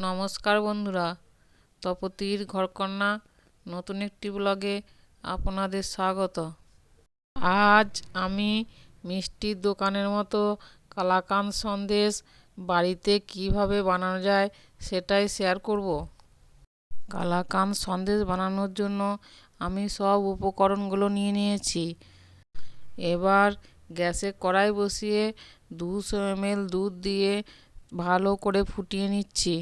নমস্কার বন্ধুরা, তপতির ঘরকন্যা নতুন একটি ব্লগে আপনাদের স্বাগত। আজ আমি মিষ্টির দোকানের মতো কালাকান সন্দেশ বাড়িতে কীভাবে বানানো যায় সেটাই শেয়ার করব। কালাকান সন্দেশ বানানোর জন্য আমি সব উপকরণগুলো নিয়ে নিয়েছি। এবার গ্যাসে কড়াই বসিয়ে দুশো এমএল দুধ দিয়ে ভালো করে ফুটিয়ে নিচ্ছি।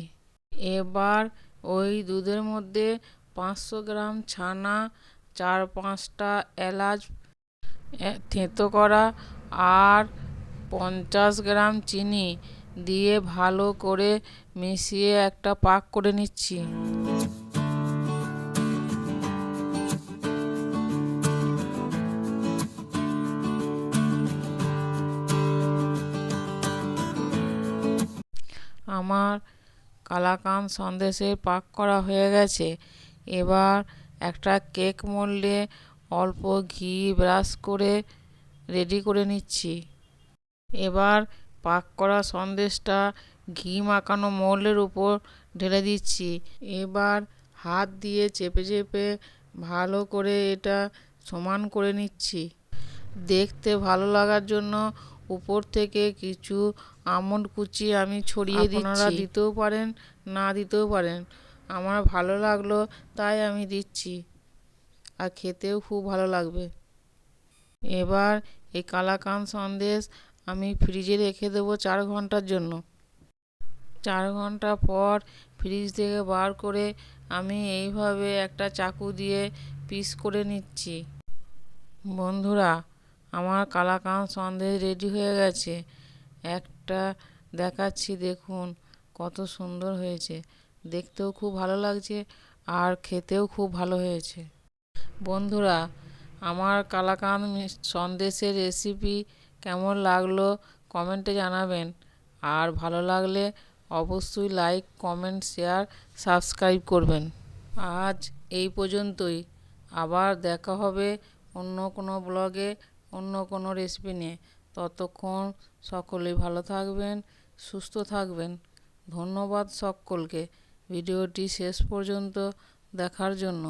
এবার ওই দুধের মধ্যে পাঁচশো গ্রাম ছানা, চার পাঁচটা এলাচ থেঁতো করা আর পঞ্চাশ গ্রাম চিনি দিয়ে ভালো করে মিশিয়ে একটা পাক করে নিচ্ছি। আমার কালাকান সন্দেশের পাক করা হয়ে গেছে। এবার একটা কেক মোল্ডে অল্প ঘি ব্রাশ করে রেডি করে নিচ্ছি। এবার পাক করা সন্দেশটা ঘি মাখানো মোল্ডের উপর ঢেলে দিচ্ছি। এবার হাত দিয়ে চেপে চেপে ভালো করে এটা সমান করে নিচ্ছি। দেখতে ভালো লাগার জন্য উপর থেকে কিছু আমন্ড কুচি আমি ছড়িয়ে দিচ্ছি। আপনারা দিতেও পারেন না দিতেও পারেন। আমার ভালো লাগল তাই আমি দিচ্ছি। আর খেতেও খুব ভালো লাগবে। এবার এই কালাকান সন্দেশ আমি ফ্রিজে রেখে দেবো চার ঘণ্টার জন্য। চার ঘণ্টা পর ফ্রিজ থেকে বার করে আমি এইভাবে একটা চাকু দিয়ে পিস করে নিচ্ছি। বন্ধুরা আমার কালাকান সন্দেশ রেডি হয়ে গেছে। একটা দেখাচ্ছি, দেখুন, কত সুন্দর হয়েছে। দেখতেও খুব ভালো লাগছে আর খেতেও খুব ভালো হয়েছে। বন্ধুরা, আমার কালাকান সন্দেশের রেসিপি কেমন লাগল কমেন্টে জানাবেন। আর ভালো লাগলে অবশ্যই লাইক কমেন্ট শেয়ার সাবস্ক্রাইব করবেন। আজ এই পর্যন্তই। আবার দেখা হবে অন্য কোনো ব্লগে অন্য কোনো রেসিপি নিয়ে। ততক্ষণ সকলেই ভালো থাকবেন, সুস্থ থাকবেন। ধন্যবাদ সকলকে। ভিডিওটি শেষ পর্যন্ত দেখার জন্য।